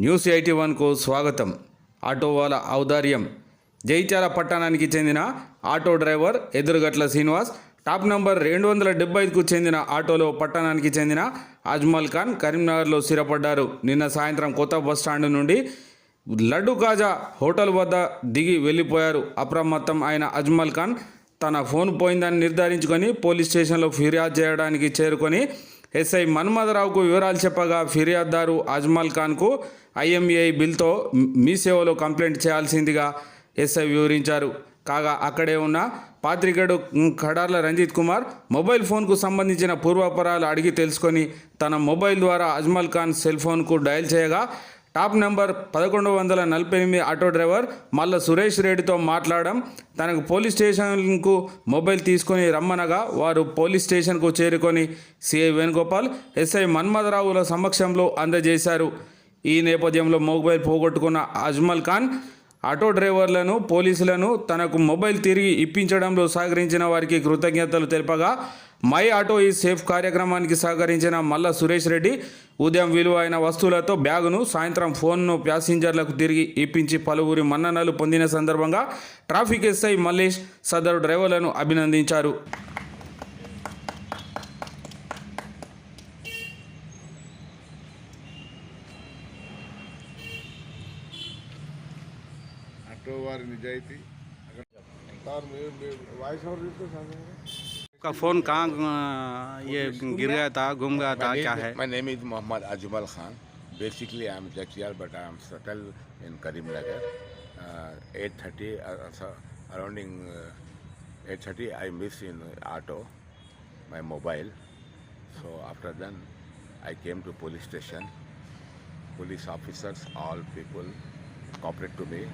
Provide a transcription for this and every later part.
News eighty వన్కు స్వాగతం. ఆటోవాల ఔదార్యం. జైత్యాల పట్టణానికి చెందిన auto driver Edurugatla Srinivas top number రెండు వందల డెబ్బైకు చెందిన ఆటోలో పట్టణానికి చెందిన అజ్మల్ ఖాన్ కరీంనగర్లో స్థిరపడ్డారు. నిన్న సాయంత్రం కొత్త బస్టాండ్ నుండి లడ్డు కాజా హోటల్ వద్ద దిగి వెళ్ళిపోయారు. అప్రమత్తం అయిన అజ్మల్ ఖాన్ తన ఫోన్ పోయిందని నిర్ధారించుకొని పోలీస్ స్టేషన్లో ఫిర్యాదు చేయడానికి చేరుకొని ఎస్ఐ మన్మథరావుకు వివరాలు చెప్పగా ఫిర్యాదుదారు అజ్మల్ ఖాన్కు ఐఎంఏఐ బిల్తో మీ సేవలో కంప్లైంట్ చేయాల్సిందిగా ఎస్ఐ వివరించారు. కాగా అక్కడే ఉన్న పాత్రికేయుడు కడార్ల రంజిత్ కుమార్ మొబైల్ ఫోన్కు సంబంధించిన పూర్వాపరాలు అడిగి తెలుసుకొని తన మొబైల్ ద్వారా అజ్మల్ ఖాన్ సెల్ ఫోన్కు డయల్ చేయగా టాప్ నెంబర్ పదకొండు వందల నలభై ఎనిమిది ఆటో డ్రైవర్ మల్ల సురేష్ రెడ్డితో మాట్లాడడం. తనకు పోలీస్ స్టేషన్కు మొబైల్ తీసుకొని రమ్మనగా వారు పోలీస్ స్టేషన్కు చేరుకొని సిఐ వేణుగోపాల్ ఎస్ఐ మన్మథరావుల సమక్షంలో అందజేశారు. ఈ నేపథ్యంలో మొబైల్ పోగొట్టుకున్న అజ్మల్ ఖాన్ ఆటో డ్రైవర్లను పోలీసులను తనకు మొబైల్ తిరిగి ఇప్పించడంలో సహకరించిన వారికి కృతజ్ఞతలు తెలుపగా మై ఆటో ఈ సేఫ్ కార్యక్రమానికి సహకరించిన మల్ల సురేష్ రెడ్డి ఉదయం విలువైన వస్తువులతో బ్యాగును సాయంత్రం ఫోన్ను ప్యాసింజర్లకు తిరిగి ఇప్పించి పలువురి మన్ననలు పొందిన సందర్భంగా ట్రాఫిక్ ఎస్ఐ మల్లేష్ సదరు డ్రైవర్లను అభినందించారు. వారి నిజాయితీ. వాయిస్ ఓవర్ తీస్తే आपका फ़ोन कहाँ ये गिर गया था घूम गया था क्या है? My name is Mohammed Ajmal Khan basically I am Jagtial but I am settle in Karimnagar at thirty arounding at thirty I miss in auto my mobile so after then I came to police station police officers all people cooperate to me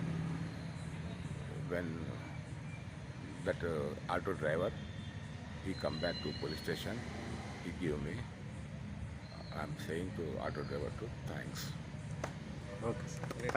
when that auto driver he come back to police station, he give me. I'm saying to auto driver to thanks. Okay